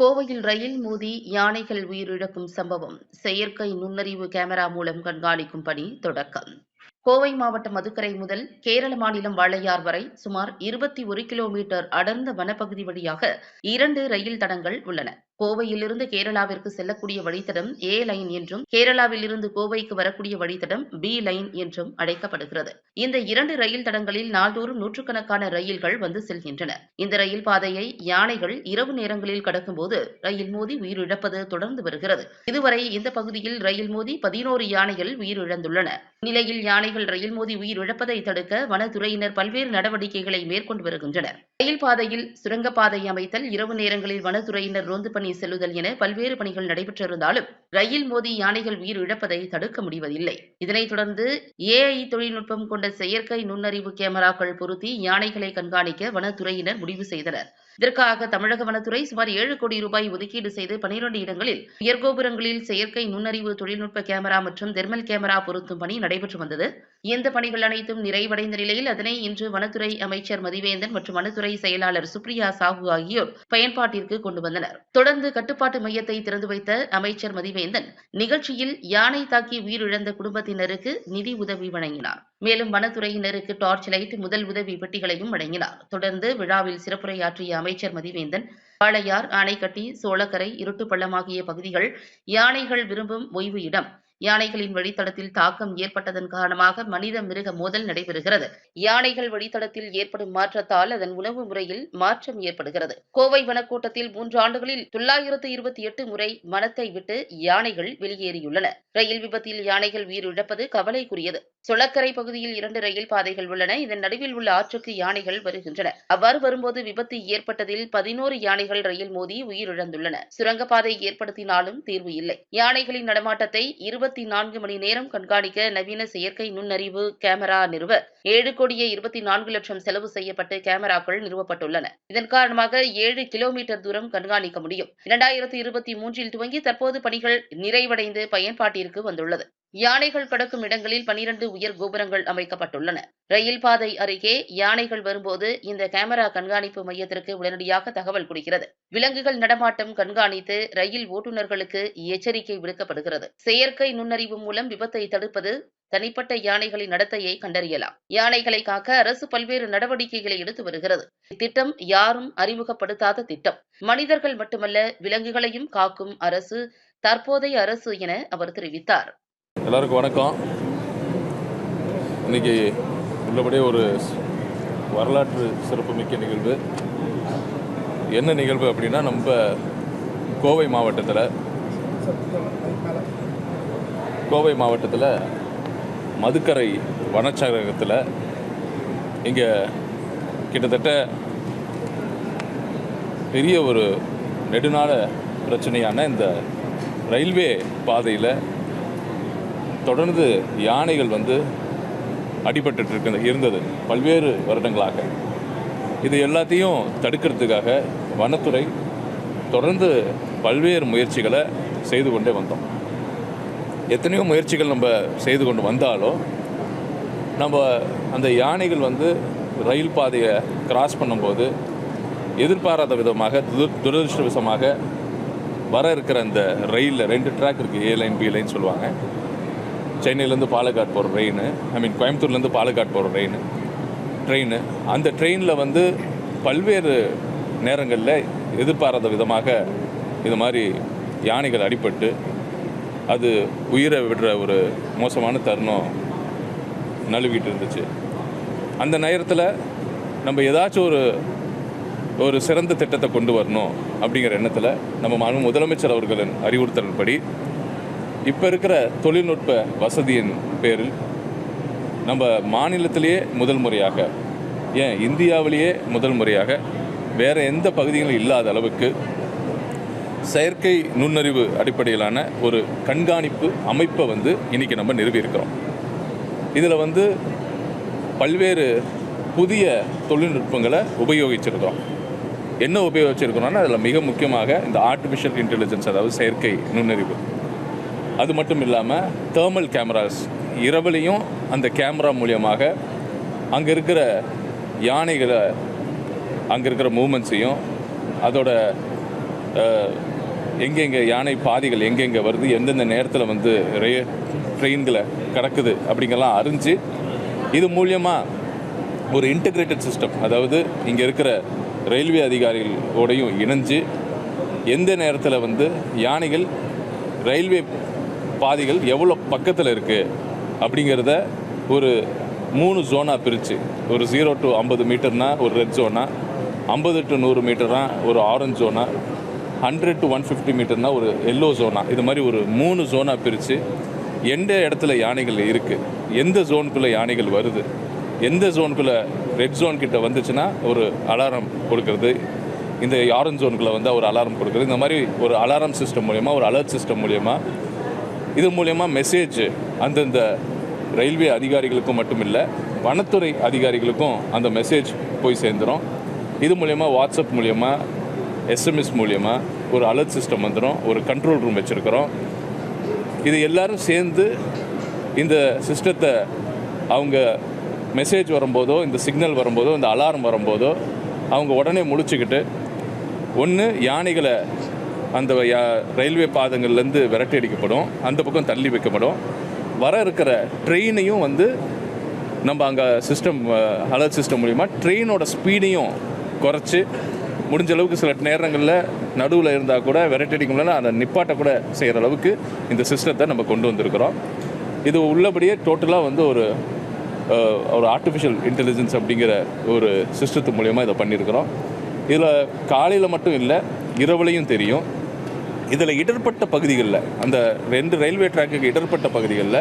கோவையில் ரயில் மோதி யானைகள் உயிரிழக்கும் சம்பவம். செயற்கை நுண்ணறிவு கேமரா மூலம் கண்காணிக்கும் பணி தொடக்கம். கோவை மாவட்டம் மதுக்கரை முதல் கேரள மாநிலம் வாளையார் வரை சுமார் இருபத்தி ஒரு கிலோமீட்டர் அடர்ந்த வனப்பகுதி வழியாக இரண்டு ரயில் தடங்கள் உள்ளன. கோவையிலிருந்து கேரளாவிற்கு செல்லக்கூடிய வழித்தடம் ஏ லைன் என்றும் கேரளாவில் இருந்து கோவைக்கு வரக்கூடிய வழித்தடம் பி லைன் என்றும் அழைக்கப்படுகிறது. இந்த இரண்டு ரயில் தடங்களில் நாள்தோறும் நூற்றுக்கணக்கான ரயில்கள் வந்து செல்கின்றன. இந்த ரயில் பாதையை யானைகள் இரவு நேரங்களில் கடக்கும்போது ரயில் மோதி உயிரிழப்பது தொடர்ந்து வருகிறது. இதுவரை இந்த பகுதியில் ரயில் மோதி பதினோரு யானைகள் உயிரிழந்துள்ளன. நிலையில் யானைகள் ரயில் மோதி உயிரிழப்பதை தடுக்க வனத்துறையினர் பல்வேறு நடவடிக்கைகளை மேற்கொண்டு வருகின்றனர். ரயில் பாதையில் சுரங்கப்பாதை அமைத்தல் இரவு நேரங்களில் வனத்துறையினர் ரோந்து பணி செல்லுதல் என பல்வேறு பணிகள் நடைபெற்றிருந்தாலும் ரயில் மோதி யானைகள் உயிர் இழப்பதை தடுக்க முடிவதில்லை. இதனைத் தொடர்ந்து ஏஐ தொழில்நுட்பம் கொண்ட செயற்கை நுண்ணறிவு கேமராக்கள் பொருத்தி யானைகளை கண்காணிக்க வனத்துறையினர் முடிவு செய்தனர். இதற்காக தமிழக வனத்துறை சுமார் ஏழு கோடி ரூபாய் ஒதுக்கீடு செய்து பனிரெண்டு இடங்களில் உயர்கோபுரங்களில் செயற்கை நுண்ணறிவு தொழில்நுட்ப கேமரா மற்றும் தெர்மல் கேமரா பொருத்தும் பணி நடைபெற்று வந்தது. இந்த பணிகள் அனைத்தும் நிறைவடைந்த நிலையில் அதனை இன்று வனத்துறை அமைச்சர் மதிவேந்தன் மற்றும் வனத்துறை செயலாளர் சுப்ரியா சாஹூ ஆகியோர் பயன்பாட்டிற்கு கொண்டு வந்தனர். தொடர்ந்து கட்டுப்பாட்டு மையத்தை திறந்து வைத்த அமைச்சர் மதிவேந்தன் நிகழ்ச்சியில் யானை தாக்கி உயிரிழந்த குடும்பத்தினருக்கு நிதி உதவி வழங்கினார். மேலும் வனத்துறையினருக்கு டார்ச் லைட் முதல் உதவி பெட்டிகளையும் வழங்கினார். தொடர்ந்து விழாவில் சிறப்புரையாற்றிய அமைச்சர் மதிவேந்தன் வாளையார் ஆனைக்கட்டி சோளக்கரை இருட்டுப்பள்ளம் ஆகிய பகுதிகள் யானைகள் விரும்பும் ஓய்வு இடம். யானைகளின் வழித்தடத்தில் தாக்கம் ஏற்பட்டதன் காரணமாக மனித மிருக மோதல் நடைபெறுகிறது. யானைகள் வழித்தடத்தில் ஏற்படும் மாற்றத்தால் அதன் உணவு முறையில் மாற்றம் ஏற்படுகிறது. கோவை வனக்கூட்டத்தில் மூன்று ஆண்டுகளில் தொள்ளாயிரத்து இருபத்தி எட்டு முறை மனத்தை விட்டு யானைகள் வெளியேறியுள்ளன. ரயில் விபத்தில் யானைகள் உயிரிழப்பது கவலைக்குரியது. சொளக்கரை பகுதியில் இரண்டு ரயில் பாதைகள் உள்ளன. இதன் நடுவில் உள்ள ஆற்றுக்கு யானைகள் வருகின்றன. அவ்வாறு வரும்போது விபத்து ஏற்பட்டதில் பதினோரு யானைகள் ரயில் மோதி உயிரிழந்துள்ளன. சுரங்கப்பாதை ஏற்படுத்தினாலும் தீர்வு இல்லை. யானைகளின் நடமாட்டத்தை இருபது இருபத்தி நான்கு மணி நேரம் கண்காணிக்க நவீன செயற்கை நுண்ணறிவு கேமரா நிறுவ ஏழு கோடியே இருபத்தி நான்கு லட்சம் செலவு செய்யப்பட்டு கேமராக்கள் நிறுவப்பட்டுள்ளன. இதன் காரணமாக ஏழு கிலோமீட்டர் தூரம் கண்காணிக்க முடியும். இரண்டாயிரத்தி இருபத்தி மூன்றில் துவங்கி தற்போது பணிகள் நிறைவடைந்து பயன்பாட்டிற்கு வந்துள்ளது. யானைகள் கடக்கும் இடங்களில் பனிரண்டு உயர் கோபுரங்கள் அமைக்கப்பட்டுள்ளன. ரயில் பாதை அருகே யானைகள் வரும்போது இந்த கேமரா கண்காணிப்பு மையத்திற்கு உடனடியாக தகவல் கொடுக்கிறது. விலங்குகள் நடமாட்டம் கண்காணித்து ரயில் ஓட்டுநர்களுக்கு எச்சரிக்கை விடுக்கப்படுகிறது. செயற்கை நுண்ணறிவு மூலம் விபத்தை தடுப்பது தனிப்பட்ட யானைகளின் நடத்தையை கண்டறியலாம். யானைகளை காக்க அரசு பல்வேறு நடவடிக்கைகளை எடுத்து வருகிறது. இத்திட்டம் யாரும் அறிமுகப்படுத்தாத திட்டம். மனிதர்கள் மட்டுமல்ல விலங்குகளையும் காக்கும் அரசு தற்போதைய அரசு என அவர் தெரிவித்தார். எல்லாருக்கும் வணக்கம். இன்னைக்கு உள்ளபடியே ஒரு வரலாற்று சிறப்புமிக்க நிகழ்வு. என்ன நிகழ்வு அப்படின்னா நம்ம கோவை மாவட்டத்தில் கோவை மாவட்டத்தில் மதுக்கரை வனச்சரகத்தில் இங்கே கிட்டத்தட்ட பெரிய ஒரு நெடுநாள பிரச்சனையான இந்த ரயில்வே பாதையில் தொடர்ந்து யானைகள் வந்து அடிபட்டு இருக்க இருந்தது பல்வேறு வருடங்களாக. இது எல்லாத்தையும் தடுக்கிறதுக்காக வனத்துறை தொடர்ந்து பல்வேறு முயற்சிகளை செய்து கொண்டே வந்தோம். எத்தனையோ முயற்சிகள் நம்ம செய்து கொண்டு வந்தாலும் நம்ம அந்த யானைகள் வந்து ரயில் பாதையை கிராஸ் பண்ணும்போது எதிர்பாராத விதமாக துர துரதிருஷ்டவசமாக வர இருக்கிற அந்த ரயிலில் ரெண்டு ட்ராக் இருக்குது ஏ லைன் பி லைன் சொல்லுவாங்க. சென்னையிலேருந்து பாலக்காடு போகிற ட்ரெயின் ஐ மீன் கோயம்புத்தூர்லேருந்து பாலக்காடு போகிற ட்ரெயின் ட்ரெயின். அந்த ட்ரெயினில் வந்து பல்வேறு நேரங்களில் எதிர்பாராத விதமாக இது மாதிரி யானைகள் அடிபட்டு அது உயிரை விடுற ஒரு மோசமான தருணம் நழுவிட்டு இருந்துச்சு. அந்த நேரத்தில் நம்ம ஏதாச்சும் ஒரு ஒரு சிறந்த திட்டத்தை கொண்டு வரணும் அப்படிங்கிற எண்ணத்தில் நம்ம முதலமைச்சர் அவர்களின் அறிவுறுத்தலின்படி இப்போ இருக்கிற தொழில்நுட்ப வசதியின் பேரில் நம்ம மாநிலத்திலேயே முதல் முறையாக ஏன் இந்தியாவிலேயே முதல் முறையாக வேறு எந்த பகுதிகளும் இல்லாத அளவுக்கு செயற்கை நுண்ணறிவு அடிப்படையிலான ஒரு கண்காணிப்பு அமைப்பை வந்து இன்றைக்கி நம்ம நிறுவியிருக்கிறோம் இதில் வந்து பல்வேறு புதிய தொழில்நுட்பங்களை உபயோகிச்சிருக்கிறோம். என்ன உபயோகிச்சிருக்கிறோம்னா அதில் மிக முக்கியமாக இந்த ஆர்டிஃபிஷியல் இன்டெலிஜென்ஸ் அதாவது செயற்கை நுண்ணறிவு. அது மட்டும் இல்லாமல் தேர்மல் கேமராஸ் இரவுலையும் அந்த கேமரா மூலியமாக அங்கே இருக்கிற யானைகளை அங்கே இருக்கிற மூமெண்ட்ஸையும் அதோட எங்கெங்கே யானை பாதைகள் எங்கெங்கே வருது எந்தெந்த நேரத்தில் வந்து ரே ட்ரெயின்களை கடக்குது அப்படிங்கெல்லாம் அறிஞ்சு இது மூலியமாக ஒரு இன்டகிரேட்டட் சிஸ்டம் அதாவது இங்கே இருக்கிற ரயில்வே அதிகாரிகளோடையும் இணைஞ்சு எந்த நேரத்தில் வந்து யானைகள் ரயில்வே பாதைகள் எவ்வளோ பக்கத்தில் இருக்குது அப்படிங்கிறத ஒரு மூணு ஜோனாக பிரித்து ஒரு ஜீரோ டு ஐம்பது மீட்டர்னா ஒரு ரெட் ஜோனா ஐம்பது டு நூறு மீட்டர்னா ஒரு ஆரஞ்ச் ஜோனா ஹண்ட்ரட் டு ஒன் ஃபிஃப்டி மீட்டர்னா ஒரு எல்லோ ஜோனா இது மாதிரி ஒரு மூணு ஜோனாக பிரித்து எந்த இடத்துல யானைகள் இருக்குது எந்த ஜோனுக்குள்ளே யானைகள் வருது எந்த ஜோனுக்குள்ளே ரெட் ஜோன் கிட்ட வந்துச்சுன்னா ஒரு அலாரம் கொடுக்கறது இந்த ஆரஞ்ச் ஜோனுக்குள்ளே வந்து ஒரு அலாரம் கொடுக்குறது. இந்த மாதிரி ஒரு அலாரம் சிஸ்டம் மூலயமா ஒரு அலர்ட் சிஸ்டம் மூலயமா இது மூலயமா மெசேஜ் அந்தந்த ரயில்வே அதிகாரிகளுக்கும் மட்டும் இல்லை வனத்துறை அதிகாரிகளுக்கும் அந்த மெசேஜ் போய் சேர்ந்துடும் இது மூலயமா வாட்ஸ்அப் மூலயமா எஸ்எம்எஸ் மூலயமா ஒரு அலர்ட் சிஸ்டம் வந்துடும் ஒரு கண்ட்ரோல் ரூம் வச்சுருக்கிறோம். இது எல்லாரும் சேர்ந்து இந்த சிஸ்டத்தை அவங்க மெசேஜ் வரும்போதோ இந்த சிக்னல் வரும்போதோ இந்த அலாரம் வரும்போதோ அவங்க உடனே முழிச்சுக்கிட்டு ஒன்று யானைகளை அந்த யா- ரயில்வே பாதங்கள்லேருந்து விரட்டி அடிக்கப்படும். அந்த பக்கம் தள்ளி வைக்கப்படும். வர இருக்கிற ட்ரெயினையும் வந்து நம்ம அங்கே சிஸ்டம் அலர்ட் சிஸ்டம் மூலிமா ட்ரெயினோட ஸ்பீடையும் குறைச்சி முடிஞ்ச அளவுக்கு சில நேரங்களில் நடுவில் இருந்தால் கூட விரட்டடிக்க முடியல அதை நிப்பாட்ட கூட செய்கிற அளவுக்கு இந்த சிஸ்டத்தை நம்ம கொண்டு வந்திருக்கிறோம். இது உள்ளபடியே டோட்டலாக வந்து ஒரு ஒரு ஆர்டிஃபிஷியல் இன்டெலிஜென்ஸ் அப்படிங்கிற ஒரு சிஸ்டத்து மூலயமா இதை பண்ணியிருக்கிறோம். இதில் காலையில் மட்டும் இல்லை இரவுலையும் தெரியும். இதில் இடர்பட்ட பகுதிகளில் அந்த ரெண்டு ரயில்வே ட்ராக்குக்கு இடர்பட்ட பகுதிகளில்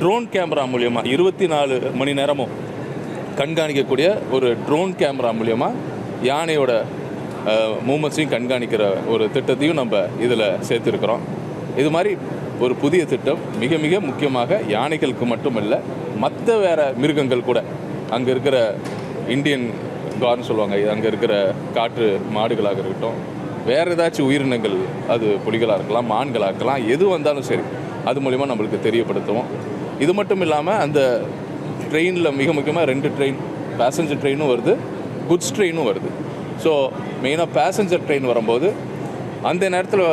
ட்ரோன் கேமரா மூலயமா இருபத்தி நாலு மணி நேரமும் கண்காணிக்கக்கூடிய ஒரு ட்ரோன் கேமரா மூலயமா யானையோட மூமெண்ட்ஸையும் கண்காணிக்கிற ஒரு திட்டத்தையும் நம்ம இதில் சேர்த்துருக்குறோம். இது மாதிரி ஒரு புதிய திட்டம். மிக மிக முக்கியமாக யானைகளுக்கு மட்டும் இல்லை மற்ற வேற மிருகங்கள் கூட. அங்கே இருக்கிற இந்தியன் கார்னு சொல்லுவாங்க. அங்கே இருக்கிற காற்று மாடுகளாக இருக்கட்டும் வேறு ஏதாச்சும் உயிரினங்கள் அது புலிகளாக இருக்கலாம் மான்களாக இருக்கலாம் எது வந்தாலும் சரி அது மூலிமா நம்மளுக்கு தெரியப்படுத்துவோம். இது மட்டும் இல்லாமல் அந்த ட்ரெயினில் மிக முக்கியமாக ரெண்டு ட்ரெயின் பேசஞ்சர் ட்ரெயினும் வருது குட்ஸ் ட்ரெயினும் வருது. ஸோ மெயினாக பேசஞ்சர் ட்ரெயின் வரும்போது அந்த நேரத்தில்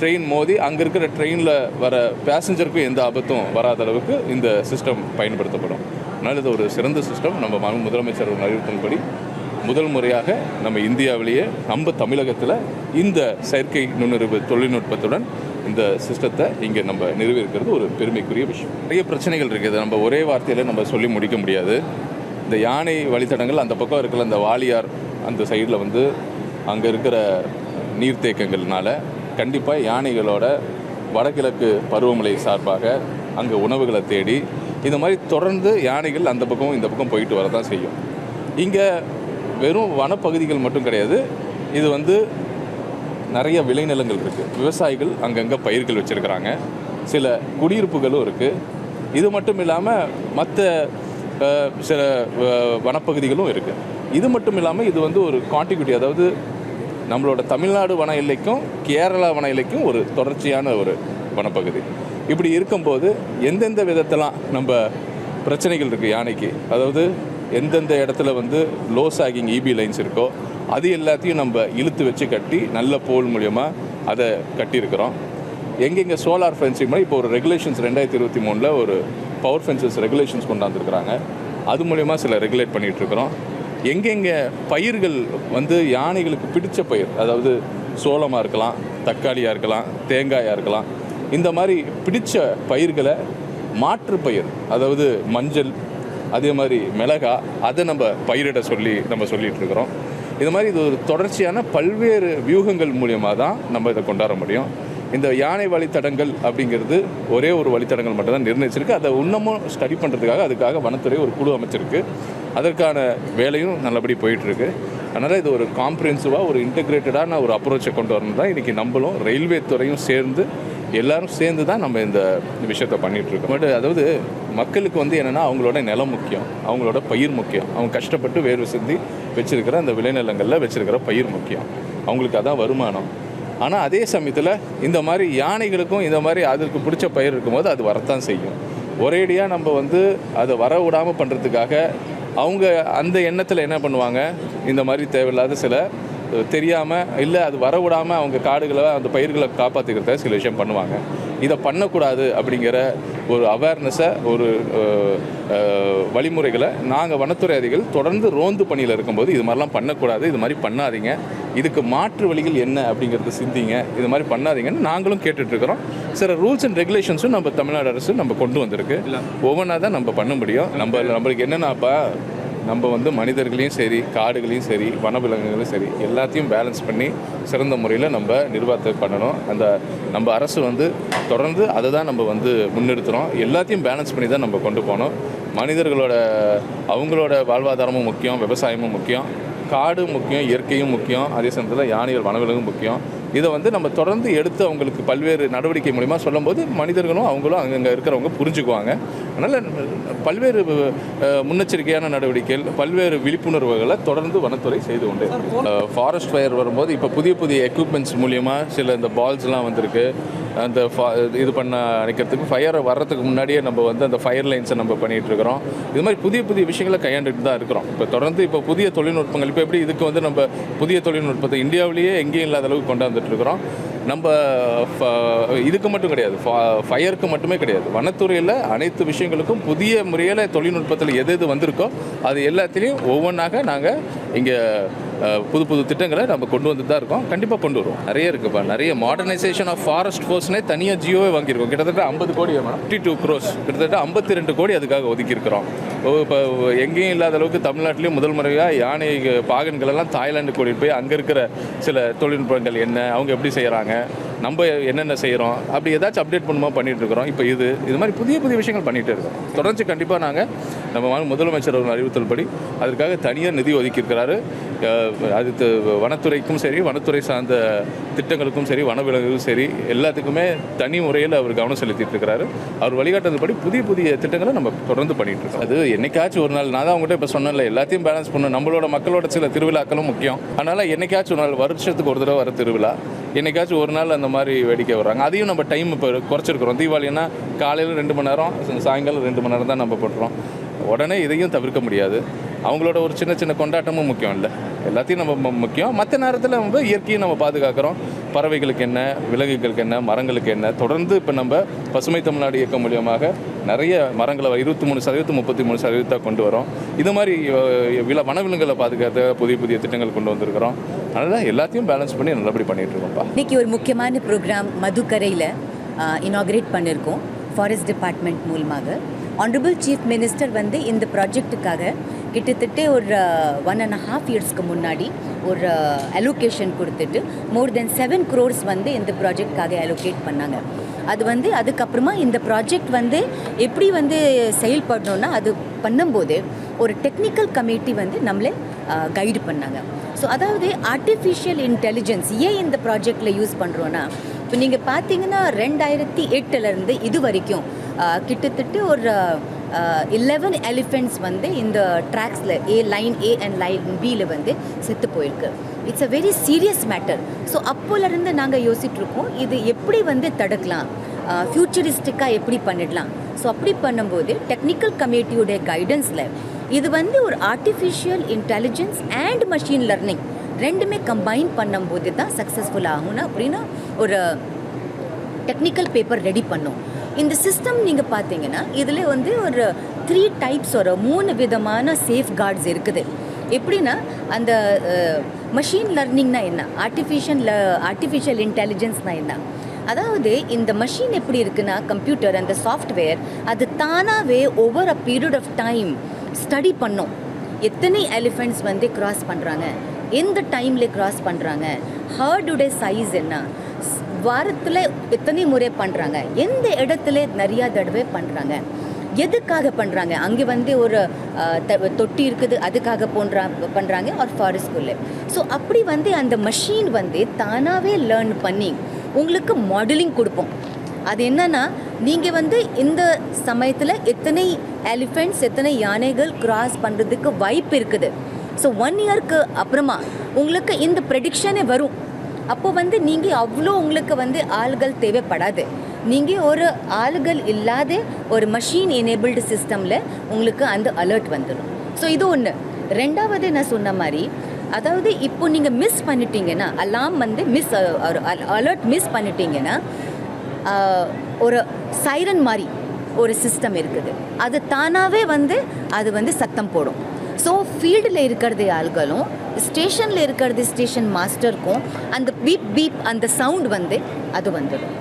ட்ரெயின் மோதி அங்கே இருக்கிற ட்ரெயினில் வர பேசஞ்சருக்கும் எந்த ஆபத்தும் வராத அளவுக்கு இந்த சிஸ்டம் பயன்படுத்தப்படும். அதனால் இது ஒரு சிறந்த சிஸ்டம் நம்ம முதலமைச்சர் அறிவிப்பின்படி முதல் முறையாக நம்ம இந்தியாவிலேயே நம்ம தமிழகத்தில் இந்த செயற்கை நுண்ணறிவு தொழில்நுட்பத்துடன் இந்த சிஸ்டத்தை இங்கே நம்ம நிறுவிருக்கிறது ஒரு பெருமைக்குரிய விஷயம். நிறைய பிரச்சனைகள் இருக்குது. நம்ம ஒரே வார்த்தையில் நம்ம சொல்லி முடிக்க முடியாது. இந்த யானை வழித்தடங்கள் அந்த பக்கம் இருக்கிற அந்த வாலியார் அந்த சைடில் வந்து அங்கே இருக்கிற நீர்த்தேக்கங்கள்னால கண்டிப்பாக யானைகளோட வடகிழக்கு பருவமழை சார்பாக அங்கே உணவுகளை தேடி இந்த மாதிரி தொடர்ந்து யானைகள் அந்த பக்கம் இந்த பக்கம் போயிட்டு வரதான் செய்யும். இங்கே வெறும் வனப்பகுதிகள் மட்டும் கிடையாது. இது வந்து நிறைய விளைநிலங்கள் இருக்குது விவசாயிகள் அங்கங்கே பயிர்கள் வச்சுருக்கிறாங்க. சில குடியிருப்புகளும் இருக்குது இது மட்டும் இல்லாமல் மற்ற சில வனப்பகுதிகளும் இருக்குது இது மட்டும் இல்லாமல் இது வந்து ஒரு கான்டிகுட்டி அதாவது நம்மளோட தமிழ்நாடு வன எல்லைக்கும் கேரளா வன எல்லைக்கும் ஒரு தொடர்ச்சியான ஒரு வனப்பகுதி. இப்படி இருக்கும்போது எந்தெந்த விதத்தெல்லாம் நம்ம பிரச்சனைகள் இருக்குது யானைக்கு? அதாவது எந்தெந்த இடத்துல வந்து லோ சாகிங் இபி லைன்ஸ் இருக்கோ அது எல்லாத்தையும் நம்ம இழுத்து வச்சு கட்டி நல்ல போல் மூலியமாக அதை கட்டியிருக்கிறோம். எங்கெங்கே சோலார் ஃபென்சிங் மாதிரி இப்போ ஒரு ரெகுலேஷன்ஸ் ரெண்டாயிரத்தி இருபத்தி மூணில் ஒரு பவர் ஃபென்சஸ் ரெகுலேஷன்ஸ் கொண்டாந்துருக்குறாங்க. அது மூலயமா சில ரெகுலேட் பண்ணிகிட்ருக்குறோம். எங்கெங்கே பயிர்கள் வந்து யானைகளுக்கு பிடித்த பயிர் அதாவது சோளமாக இருக்கலாம் தக்காளியாக இருக்கலாம் தேங்காயாக இருக்கலாம் இந்த மாதிரி பிடித்த பயிர்களை மாற்று பயிர் அதாவது மஞ்சள் அதே மாதிரி மிளகா அதை நம்ம பயிரிட சொல்லி நம்ம சொல்லிட்டு இருக்கிறோம் இது மாதிரி இது ஒரு தொடர்ச்சியான பல்வேறு வியூகங்கள் மூலியமாக தான் நம்ம இதை கொண்டாட முடியும். இந்த யானை வழித்தடங்கள் அப்படிங்கிறது ஒரே ஒரு வழித்தடங்கள் மட்டும்தான் நிர்ணயிச்சிருக்கு. அதை இன்னமும் ஸ்டடி பண்ணுறதுக்காக அதுக்காக வனத்துறை ஒரு குழு அமைச்சிருக்கு. அதற்கான வேலையும் நல்லபடி போயிட்டுருக்கு. அதனால் இது ஒரு காம்ப்ரிஹென்சிவாக ஒரு இன்டெகிரேட்டடான ஒரு அப்ரோச்சை கொண்டு வரணும் தான் இன்றைக்கி நம்மளும் ரயில்வே துறையும் சேர்ந்து எல்லாரும் சேர்ந்து தான் நம்ம இந்த விஷயத்தை பண்ணிட்டு இருக்கோம் பட் அதாவது மக்களுக்கு வந்து என்னென்னா அவங்களோட நிலம் முக்கியம் அவங்களோட பயிர் முக்கியம். அவங்க கஷ்டப்பட்டு வேர்வை சிந்தி வச்சிருக்கிற அந்த விளைநிலங்களில் வச்சிருக்கிற பயிர் முக்கியம். அவங்களுக்கு அதான் வருமானம். ஆனால் அதே சமயத்தில் இந்த மாதிரி யானைகளுக்கும் இந்த மாதிரி அதற்கு பிடிச்ச பயிர் இருக்கும்போது அது வரத்தான் செய்யும். ஒரேடியாக நம்ம வந்து அதை வர விடாமல் பண்ணுறதுக்காக அவங்க அந்த எண்ணத்தில் என்ன பண்ணுவாங்க? இந்த மாதிரி தேவையில்லாத சில தெரியாமல் இல்லை அது வர விடாமல் அவங்க காடுகளை அந்த பயிர்களை காப்பாற்றிக்கிறத சில விஷயம் பண்ணுவாங்க. இதை பண்ணக்கூடாது அப்படிங்கிற ஒரு அவேர்னஸை ஒரு வழிமுறைகளை நாங்கள் வனத்துறை அதிகாரிகள் தொடர்ந்து ரோந்து பணியில் இருக்கும்போது இது மாதிரிலாம் பண்ணக்கூடாது இது மாதிரி பண்ணாதீங்க. இதுக்கு மாற்று வழிகள் என்ன அப்படிங்கிறது சிந்திங்க. இது மாதிரி பண்ணாதீங்கன்னு நாங்களும் கேட்டுட்ருக்குறோம். சில ரூல்ஸ் அண்ட் ரெகுலேஷன்ஸும் நம்ம தமிழ்நாடு அரசு நம்ம கொண்டு வந்திருக்கு. ஒவ்வொன்றா தான் நம்ம பண்ண முடியும். நம்ம நம்மளுக்கு என்னென்னாப்பா நம்ம வந்து மனிதர்களையும் சரி காடுகளையும் சரி வனவிலங்குகளும் சரி எல்லாத்தையும் பேலன்ஸ் பண்ணி சிறந்த முறையில் நம்ம நிர்வாகத்தை பண்ணணும். அந்த நம்ம அரசு வந்து தொடர்ந்து அதை தான் நம்ம வந்து முன்னெடுத்துகிறோம் எல்லாத்தையும் பேலன்ஸ் பண்ணி தான் நம்ம கொண்டு போகணும். மனிதர்களோட அவங்களோட வாழ்வாதாரமும் முக்கியம் விவசாயமும் முக்கியம் காடு முக்கியம் இயற்கையும் முக்கியம் அதே சமயத்தில் யானைகள் வனவிலங்கும் முக்கியம். இதை வந்து நம்ம தொடர்ந்து எடுத்து அவங்களுக்கு பல்வேறு நடவடிக்கை மூலிமா சொல்லும்போது மனிதர்களும் அவங்களும் அங்கங்கே இருக்கிறவங்க புரிஞ்சுக்குவாங்க. அதனால் பல்வேறு முன்னெச்சரிக்கையான நடவடிக்கைகள் பல்வேறு விழிப்புணர்வுகளை தொடர்ந்து வனத்துறை செய்து கொண்டு ஃபாரஸ்ட் ஃபயர் வரும்போது இப்போ புதிய புதிய எக்யூப்மெண்ட்ஸ் மூலியமாக சில இந்த பால்ஸ்லாம் வந்திருக்கு. அந்த இது பண்ண அணைக்கிறதுக்கு ஃபயர் வர்றதுக்கு முன்னாடியே நம்ம வந்து அந்த ஃபயர் லைன்ஸை நம்ம பண்ணிகிட்டு இருக்கிறோம். இது மாதிரி புதிய புதிய விஷயங்களை கையாண்டுட்டு தான் இருக்கிறோம். இப்போ தொடர்ந்து இப்போ புதிய தொழில்நுட்பங்கள் இப்போ எப்படி இதுக்கு வந்து நம்ம புதிய தொழில்நுட்பத்தை இந்தியாவிலேயே எங்கேயும் இல்லாத அளவுக்கு கொண்டு வந்துட்டு இருக்கிறோம். நம்ம ஃப- இதுக்கு மட்டும் கிடையாது. ஃபயருக்கு மட்டுமே கிடையாது. வனத்துறையில் அனைத்து விஷயங்களுக்கும் புதிய முறையில் தொழில்நுட்பத்தில் எது எது வந்திருக்கோ அது எல்லாத்துலேயும் ஒவ்வொன்றாக நாங்கள் இங்கே புது புது திட்டங்களை நம்ம கொண்டு வந்து தான் இருக்கோம். கண்டிப்பாக கொண்டு வருவோம். நிறைய இருக்குப்பா நிறைய மாடர்னைசேஷன் ஆஃப் ஃபாரஸ்ட் ஃபோர்ஸ்னே தனியாக ஜியோவே வாங்கியிருக்கோம். கிட்டத்தட்ட ஐம்பது கோடி ஃபிஃப்டி டூ க்ரோஸ் கிட்டத்தட்ட ஐம்பத்தி ரெண்டு கோடி அதுக்காக ஒதுக்கியிருக்கிறோம். இப்போ எங்கேயும் இல்லாத அளவுக்கு தமிழ்நாட்டிலையும் முதல் முறையாக யானை பாகன்கள் எல்லாம் தாய்லாந்து கூட்டிகிட்டு போய் அங்கே இருக்கிற சில தொழில்நுட்பங்கள் என்ன அவங்க எப்படி செய்கிறாங்க நம்ம என்னென்ன செய்கிறோம் அப்படி ஏதாச்சும் அப்டேட் பண்ணுமா பண்ணிகிட்டு இருக்கிறோம். இப்போ இது இது மாதிரி புதிய புதிய விஷயங்கள் பண்ணிகிட்டே இருக்கோம். தொடர்ந்து கண்டிப்பாக நாங்கள் நம்ம முதலமைச்சர் அவர்கள் அறிவுறுத்தல் படி அதற்காக தனியாக நிதி ஒதுக்கியிருக்கிறாரு. அது வனத்துறைக்கும் சரி வனத்துறை சார்ந்த திட்டங்களுக்கும் சரி வனவிலங்குகளும் சரி எல்லாத்துக்குமே தனி முறையில் அவர் கவனம் செலுத்திட்டு இருக்கிறாரு. அவர் வழிகாட்டுறதுபடி புதிய புதிய திட்டங்களை நம்ம தொடர்ந்து பண்ணிட்டு இருக்கோம். அது என்னைக்காச்சும் ஒரு நாள் நான் தான் அவங்ககிட்ட இப்போ சொன்னேன்ல எல்லாத்தையும் பேலன்ஸ் பண்ணணும். நம்மளோட மக்களோட சில திருவிழாக்களும் முக்கியம். அதனால் என்னைக்காச்சும் ஒரு நாள் வருஷத்துக்கு ஒரு தடவை வர திருவிழா. என்னைக்காச்சும் ஒரு நாள் அந்த மாதிரி வேடிக்கை வர்றாங்க. அதையும் நம்ம டைம் இப்போ குறைச்சிருக்கிறோம். தீபாவளின்னா காலையில் ரெண்டு மணி நேரம் சாயங்காலம் ரெண்டு மணி நேரம் தான் நம்ம போட்டுறோம் உடனே இதையும் தவிர்க்க முடியாது. அவங்களோட ஒரு சின்ன சின்ன கொண்டாட்டமும் முக்கியம் இல்லை. எல்லாத்தையும் நம்ம முக்கியம். மற்ற நேரத்தில் நம்ம இயற்கையை நம்ம பாதுகாக்கிறோம். பறவைகளுக்கு என்ன விலங்குகளுக்கு என்ன மரங்களுக்கு என்ன தொடர்ந்து இப்போ நம்ம பசுமை தமிழ்நாடு இயக்கம் மூலியமாக நிறைய மரங்களை இருபத்தி மூணு சதவீதம் முப்பத்தி மூணு சதவீதத்தை கொண்டு வரோம். இது மாதிரி வில வனவிலங்குகளை பாதுகாத்த புதிய புதிய திட்டங்கள் கொண்டு வந்திருக்கிறோம். அதனால் எல்லாத்தையும் பேலன்ஸ் பண்ணி நல்லபடி பண்ணிகிட்டு இருக்கோம்ப்பா. இன்றைக்கி ஒரு முக்கியமான ப்ரோக்ராம் மதுக்கரையில் இனாகிரேட் பண்ணியிருக்கோம் ஃபாரஸ்ட் டிபார்ட்மெண்ட் மூலமாக. ஆனரபிள் சீஃப் மினிஸ்டர் வந்து இந்த ப்ராஜெக்ட்டுக்காக கிட்டத்தட்ட ஒரு ஒன் அண்ட் ஹாஃப் இயர்ஸ்க்கு முன்னாடி ஒரு அலோகேஷன் கொடுத்துட்டு மோர் தென் செவன் க்ரோர்ஸ் வந்து இந்த ப்ராஜெக்ட்காக அலோகேட் பண்ணாங்க. அது வந்து அதுக்கப்புறமா இந்த ப்ராஜெக்ட் வந்து எப்படி வந்து செயல்படணும்னா அது பண்ணும்போது ஒரு டெக்னிக்கல் கமிட்டி வந்து நம்மளை கைடு பண்ணாங்க. ஸோ அதாவது ஆர்டிஃபிஷியல் இன்டெலிஜென்ஸ் ஏன் இந்த ப்ராஜெக்டில் யூஸ் பண்ணுறோன்னா இப்போ நீங்கள் பார்த்தீங்கன்னா ரெண்டாயிரத்தி எட்டுலேருந்து இது வரைக்கும் கிட்டத்தட்ட ஒரு லெவன் எலிஃபெண்ட்ஸ் வந்து இந்த ட்ராக்ஸில் A line A and line பியில் வந்து செத்து போயிருக்கு. It's a very serious matter so அப்போலேருந்து நாங்கள் யோசிச்சுட்ருக்கோம் இது எப்படி வந்து தடுக்கலாம்? ஃப்யூச்சரிஸ்டிக்காக எப்படி பண்ணிடலாம்? ஸோ அப்படி பண்ணும்போது டெக்னிக்கல் கமிட்டியுடைய கைடன்ஸில் இது வந்து ஒரு artificial intelligence and machine learning ரெண்டுமே கம்பைன் பண்ணும்போது தான் சக்ஸஸ்ஃபுல் ஆகும்னு அப்படின்னா ஒரு டெக்னிக்கல் பேப்பர் ரெடி பண்ணோம். இந்த சிஸ்டம் நீங்கள் பார்த்தீங்கன்னா இதில் வந்து ஒரு த்ரீ டைப்ஸ் ஒரு மூணு விதமான சேஃப் கார்ட்ஸ் இருக்குது. எப்படின்னா அந்த மஷின் லர்னிங்னா என்ன? ஆர்டிஃபிஷியல் ஆர்டிஃபிஷியல் இன்டெலிஜென்ஸ்னா என்ன? அதாவது இந்த மஷின் எப்படி இருக்குன்னா கம்ப்யூட்டர் அந்த சாஃப்ட்வேர் அது தானாகவே over a period of time study பண்ணும். எத்தனை எலிஃபெண்ட்ஸ் வந்து கிராஸ் பண்ணுறாங்க எந்த டைமில் கிராஸ் பண்ணுறாங்க ஹர்டுடைய சைஸ் என்ன? வாரத்தில் எத்தனை முறை பண்ணுறாங்க எந்த இடத்துல நிறையா தடவை பண்ணுறாங்க எதுக்காக பண்ணுறாங்க அங்கே வந்து ஒரு தொட்டி இருக்குது அதுக்காக போன்றா பண்ணுறாங்க ஒரு ஃபாரஸ்ட்குள்ளே ஸோ அப்படி வந்து அந்த மஷின் வந்து தானாகவே லேர்ன் பண்ணி உங்களுக்கு மாடலிங் கொடுப்போம். அது என்னன்னா நீங்கள் வந்து இந்த சமயத்தில் எத்தனை எலிஃபெண்ட்ஸ் எத்தனை யானைகள் கிராஸ் பண்ணுறதுக்கு வாய்ப்பு இருக்குது. ஸோ ஒன் இயர்க்கு அப்புறமா உங்களுக்கு இந்த ப்ரெடிக்ஷனே வரும். அப்போ வந்து நீங்கள் அவ்வளோ உங்களுக்கு வந்து ஆள்கள் தேவைப்படாது. நீங்கள் ஒரு ஆளுகள் இல்லாத ஒரு மஷின் எனேபிள்டு சிஸ்டமில் உங்களுக்கு அந்த அலர்ட் வந்துடும் ஸோ இது ஒன்று ரெண்டாவது நான் சொன்ன மாதிரி அதாவது இப்போ நீங்கள் மிஸ் பண்ணிட்டீங்கன்னா அலாம் வந்து மிஸ் அலர்ட் மிஸ் பண்ணிட்டீங்கன்னா ஒரு சைரன் மாதிரி ஒரு சிஸ்டம் இருக்குது. அது தானாகவே வந்து அது வந்து சத்தம் போடும். ஸோ ஃபீல்டில் இருக்கிறது ஆள்களும் ஸ்டேஷனில் இருக்கிறது ஸ்டேஷன் மாஸ்டருக்கும் அந்த பீப் பீப் அந்த சவுண்ட் வந்து அது வந்துடும்.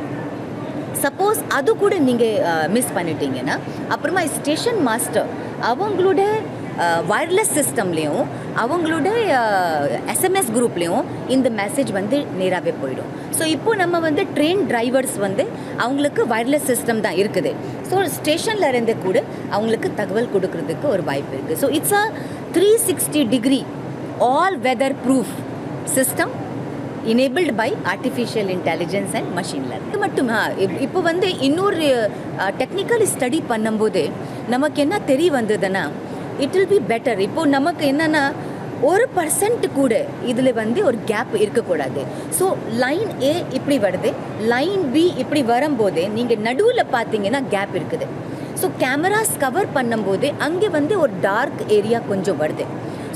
சப்போஸ் அது கூட நீங்கள் மிஸ் பண்ணிட்டீங்கன்னா அப்புறமா ஸ்டேஷன் மாஸ்டர் அவங்களோட வயர்லெஸ் சிஸ்டம்லேயும் அவங்களுடைய எஸ்எம்எஸ் குரூப்லேயும் இந்த மெசேஜ் வந்து நேராகவே போயிடும். ஸோ இப்போ நம்ம வந்து ட்ரெயின் டிரைவர்ஸ் வந்து அவங்களுக்கு வயர்லெஸ் சிஸ்டம் தான் இருக்குது. ஸோ ஸ்டேஷனில் இருந்து கூட அவங்களுக்கு தகவல் கொடுக்கறதுக்கு ஒரு வாய்ப்பு இருக்குது so it's a three sixty degree all weather proof system enabled by artificial intelligence and machine learning இது மட்டுமா? இப்போ வந்து இன்னொரு டெக்னிக்கல் ஸ்டடி பண்ணும்போது நமக்கு என்ன தெரிய வந்ததுன்னா இட் வில் பி பெட்டர் இப்போ நமக்கு என்னன்னா ஒரு பர்சன்ட் கூட இதில் வந்து ஒரு கேப் இருக்கக்கூடாது. ஸோ லைன் ஏ இப்படி வருது. லைன் பி இப்படி வரும்போது நீங்கள் நடுவில் பார்த்தீங்கன்னா கேப் இருக்குது. ஸோ கேமராஸ் கவர் பண்ணும்போது அங்கே வந்து ஒரு டார்க் ஏரியா கொஞ்சம் வருது.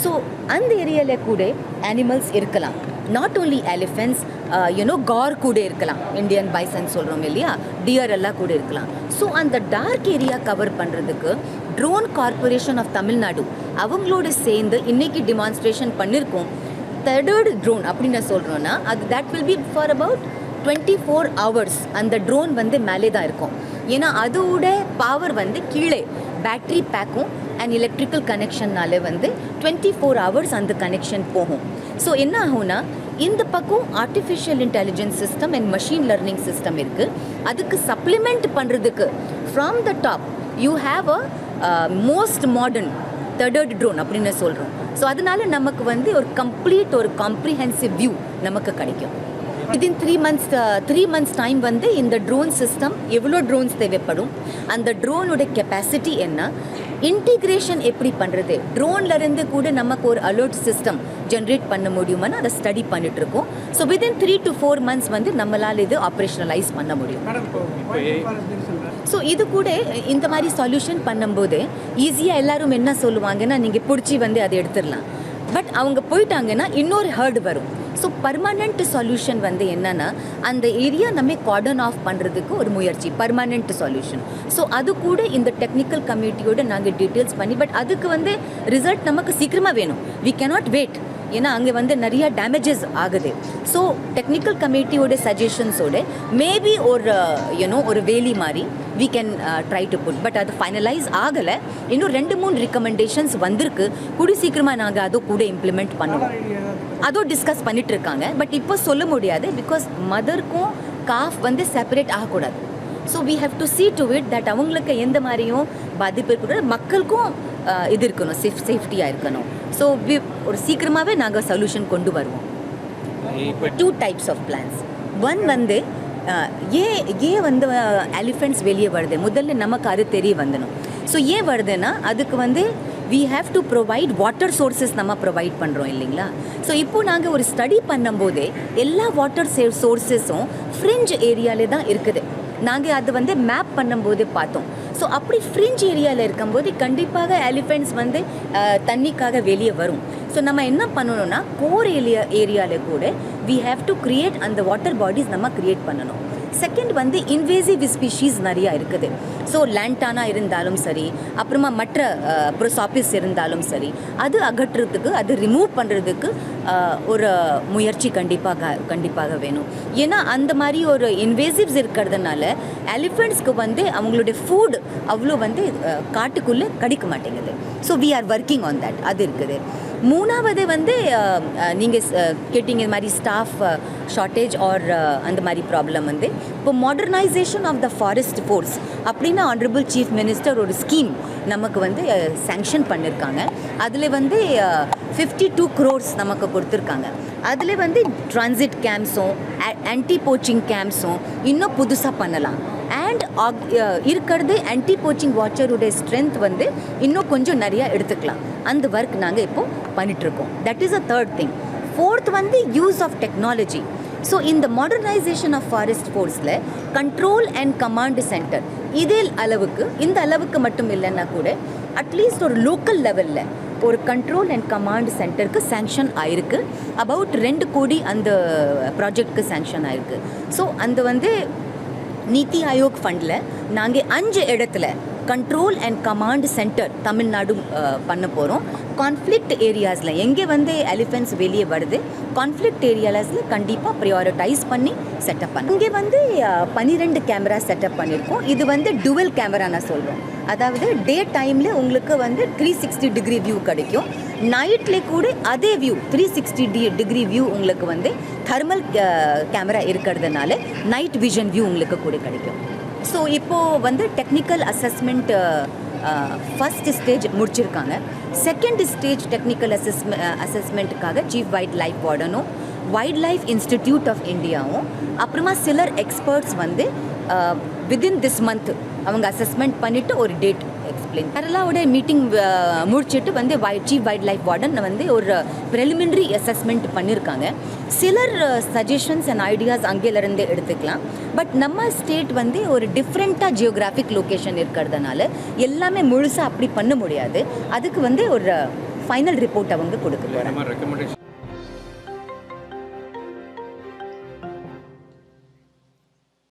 ஸோ அந்த ஏரியாவில் கூட அனிமல்ஸ் இருக்கலாம். Not only elephants you know car கூட இருக்கலாம். இந்தியன் பைசன் சொல்கிறோம் இல்லையா? டியர் எல்லாம் கூட இருக்கலாம். ஸோ அந்த டார்க் ஏரியா கவர் பண்ணுறதுக்கு ட்ரோன் கார்ப்பரேஷன் ஆஃப் தமிழ்நாடு அவங்களோட சேர்ந்து இன்னைக்கு டிமான்ஸ்ட்ரேஷன் பண்ணியிருக்கோம் தேர்ட் ட்ரோன் அப்படின்னு சொல்கிறோன்னா அது that will be for about twenty four hours அந்த ட்ரோன் வந்து மேலே தான் இருக்கும். ஏன்னா அதோட பவர் வந்து கீழே. பேட்ரி பேக்கும் அண்ட் எலக்ட்ரிக்கல் கனெக்ஷன்னாலே வந்து டுவெண்ட்டி ஃபோர் ஹவர்ஸ் அந்த கனெக்ஷன் போகும். ஸோ என்ன ஆகும்னா இந்த பக்கம் artificial intelligence system and machine learning system இருக்குது அதுக்கு சப்ளிமெண்ட் பண்ணுறதுக்கு from the top you have a most modern third drone அப்படின்னு சொல்கிறோம் ஸோ அதனால நமக்கு வந்து ஒரு கம்ப்ளீட் ஒரு காம்ப்ரிஹென்சிவ் வியூ நமக்கு கிடைக்கும். Within three months three months time வந்து இந்த ட்ரோன் சிஸ்டம் எவ்வளோ ட்ரோன்ஸ் தேவைப்படும் அந்த ட்ரோனோட கெப்பாசிட்டி என்ன இன்டிகிரேஷன் எப்படி பண்ணுறது ட்ரோன்லேருந்து கூட நமக்கு ஒரு அலர்ட் சிஸ்டம் ஜென்ரேட் பண்ண முடியுமான்னு அதை ஸ்டடி பண்ணிட்டு இருக்கோம் so within three to four months வந்து நம்மளால் இது ஆப்ரேஷனலைஸ் பண்ண முடியும். ஸோ இது கூட இந்த மாதிரி சொல்யூஷன் பண்ணும்போது ஈஸியாக எல்லாரும் என்ன சொல்லுவாங்கன்னா நீங்கள் பிடிச்சி வந்து அதை எடுத்துடலாம். பட் அவங்க போயிட்டாங்கன்னா இன்னொரு ஹர்ட் வரும். ஸோ பர்மனண்ட் சொல்யூஷன் வந்து என்னன்னா அந்த ஏரியா நம்ம கார்டன் ஆஃப் பண்ணுறதுக்கு ஒரு முயற்சி பர்மனண்ட் சொல்யூஷன் ஸோ அது கூட இந்த டெக்னிக்கல் கம்யூனிட்டியோட நாங்கள் டீட்டெயில்ஸ் பண்ணி பட் அதுக்கு வந்து ரிசல்ட் நமக்கு சீக்கிரமாக வேணும். வி கேனாட் வெயிட் ஏன்னா அங்கே வந்து நிறைய டேமேஜஸ் ஆகுது. ஸோ டெக்னிக்கல் கமிட்டியோட சஜஷன்ஸோட மேபி ஒரு யூனோ ஒரு வேலி மாதிரி we can try to put but அது ஃபைனலைஸ் ஆகலை. இன்னும் ரெண்டு மூணு ரெக்கமெண்டேஷன்ஸ் வந்திருக்கு. கூடி சீக்கிரமாக நாங்கள் அதை கூட இம்ப்ளிமெண்ட் பண்ணுவோம். அதுவும் டிஸ்கஸ் பண்ணிட்டு இருக்காங்க பட் இப்போ சொல்ல முடியாது பிகாஸ் மதருக்கும் காஃப் வந்து செப்பரேட் ஆகக்கூடாது. So we have to see to it that அவங்களுக்கு எந்த மாதிரியும் பாதிப்பு இருக்கக்கூடாது. மக்களுக்கும் இது இருக்கணும். சேஃப் சேஃப்டியாக இருக்கணும். ஸோ ஒரு சீக்கிரமாகவே நாங்கள் சொல்யூஷன் கொண்டு வருவோம். Two types of plans one வந்து ஏன் ஏன் வந்து எலிஃபெண்ட்ஸ் வெளியே வருது. முதல்ல நமக்கு அது தெரிய வந்துடும். ஸோ ஏன் வருதுன்னா அதுக்கு வந்து we have to provide water sources நம்ம ப்ரொவைட் பண்ணுறோம் இல்லைங்களா? ஸோ இப்போ நாங்கள் ஒரு ஸ்டடி பண்ணும்போதே எல்லா வாட்டர் சோர்சஸும் ஃப்ரிஞ்ச் ஏரியாலே தான் இருக்குது. நாங்கள் அது வந்து மேப் பண்ணும்போது பார்த்தோம். ஸோ அப்படி ஃப்ரிஞ்ச் ஏரியாவில் இருக்கும்போது கண்டிப்பாக எலிஃபெண்ட்ஸ் வந்து தண்ணிக்காக வெளியே வரும். ஸோ நம்ம என்ன பண்ணணும்னா கோர் ஏரியா ஏரியாவில் கூட வி ஹேவ் டு கிரியேட் அந்த வாட்டர் பாடிஸ் நம்ம கிரியேட் பண்ணணும். செகண்ட் வந்து இன்வேசிவ் ஸ்பீஷீஸ் நிறையா இருக்குது. ஸோ லேண்டானா இருந்தாலும் சரி அப்புறமா மற்ற ப்ரோசாபிஸ் இருந்தாலும் சரி அது அகற்றுறதுக்கு அது ரிமூவ் பண்ணுறதுக்கு ஒரு முயற்சி கண்டிப்பாக கண்டிப்பாக வேணும். ஏன்னா அந்த மாதிரி ஒரு இன்வேசிவ்ஸ் இருக்கிறதுனால எலிஃபெண்ட்ஸ்க்கு வந்து அவங்களுடைய ஃபுட் அவ்வளோ வந்து காட்டுக்குள்ளே கிடைக்க மாட்டேங்குது. So we are working on that அது இருக்குது. மூணாவது வந்து நீங்கள் கேட்டீங்க இந்த மாதிரி ஸ்டாஃப் ஷார்ட்டேஜ் ஆர் அந்த மாதிரி ப்ராப்ளம் வந்து இப்போ modernisation of the forest force அப்படின்னு ஆனரபிள் சீஃப் மினிஸ்டர் ஒரு ஸ்கீம் நமக்கு வந்து சேங்ஷன் பண்ணியிருக்காங்க அதில் வந்து ஃபிஃப்டி டூ க்ரோர்ஸ் நமக்கு கொடுத்துருக்காங்க. அதில் வந்து ட்ரான்சிட் கேம்ப்ஸும் ஆன்டி போச்சிங் கேம்ப்ஸும் இன்னும் புதுசாக பண்ணலாம். அண்ட் uh, இருக்கிறது ஆன்டி போச்சிங் வாட்சருடைய ஸ்ட்ரென்த் வந்து இன்னும் கொஞ்சம் நிறையா எடுத்துக்கலாம். அந்த ஒர்க் நாங்கள் இப்போது பண்ணிகிட்ருக்கோம் that is a third thing fourth வந்து யூஸ் ஆஃப் டெக்னாலஜி ஸோ இந்த மாடர்னைசேஷன் ஆஃப் ஃபாரஸ்ட் ஃபோர்ஸில் கண்ட்ரோல் அண்ட் கமாண்ட் சென்டர் இதே அளவுக்கு இந்த அளவுக்கு மட்டும் இல்லைன்னா கூட அட்லீஸ்ட் ஒரு லோக்கல் லெவலில் ஒரு கண்ட்ரோல் அண்ட் கமாண்ட் சென்டருக்கு சேங்ஷன் ஆயிருக்கு. அபவுட் ரெண்டு கோடி அந்த ப்ராஜெக்ட்க்கு சேங்ஷன் ஆயிருக்கு. ஸோ அந்த வந்து நீத்தி ஆயோக் ஃபண்டில் நாங்கள் அஞ்சு இடத்துல control and command centre Tamil Nadu பண்ண போகிறோம் கான்ஃப்ளிக்ட் ஏரியாஸில் எங்கே வந்து எலிஃபென்ட்ஸ் வெளியே வருது கான்ஃப்ளிக்ட் ஏரியாஸில் கண்டிப்பாக ப்ரையாரிட்டைஸ் பண்ணி செட்டப் பண்ண இங்கே வந்து uh, பன்னிரெண்டு கேமரா செட்டப் பண்ணியிருக்கோம் இது வந்து டுவல் கேமரா நான் சொல்கிறோம் அதாவது டே டைமில் உங்களுக்கு வந்து த்ரீ சிக்ஸ்டி டிகிரி வியூ கிடைக்கும். நைட்ல கூட அதே view three sixty D degree view உங்களுக்கு வந்து தர்மல் கேமரா uh, இருக்கிறதுனால நைட் விஷன் வியூ உங்களுக்கு கூட கிடைக்கும். ஸோ இப்போது வந்து டெக்னிக்கல் அசஸ்மெண்ட் ஃபர்ஸ்ட் ஸ்டேஜ் முடிச்சிருக்காங்க. செகண்ட் ஸ்டேஜ் டெக்னிக்கல் அசஸ்மெ அசஸ்மெண்ட்டுக்காக சீஃப் வைல்ட் லைஃப் வார்டனும் வைல்ட் லைஃப் இன்ஸ்டிடியூட் ஆஃப் இந்தியாவும் அப்புறமா சிலர் எக்ஸ்பர்ட்ஸ் வந்து வித்தின் திஸ் மந்த் அவங்க அசஸ்மெண்ட் பண்ணிவிட்டு ஒரு டேட் எக்ஸ்பிளைன் கேரளாவோட மீட்டிங் முடிச்சுட்டு வந்து வை சீஃப் வைல்ட் லைஃப் வார்டன் வந்து ஒரு ப்ரெலிமினரி அசஸ்மெண்ட் பண்ணியிருக்காங்க சிலர் சஜஷன்ஸ் அண்ட் ஐடியாஸ் அங்கேலேருந்தே எடுத்துக்கலாம். பட் நம்ம ஸ்டேட் வந்து ஒரு டிஃப்ரெண்ட்டாக ஜியோகிராஃபிக் லொக்கேஷன் இருக்கிறதுனால எல்லாமே முழுசாக அப்படி பண்ண முடியாது. அதுக்கு வந்து ஒரு ஃபைனல் ரிப்போர்ட் அவங்க கொடுக்க போகிறாங்க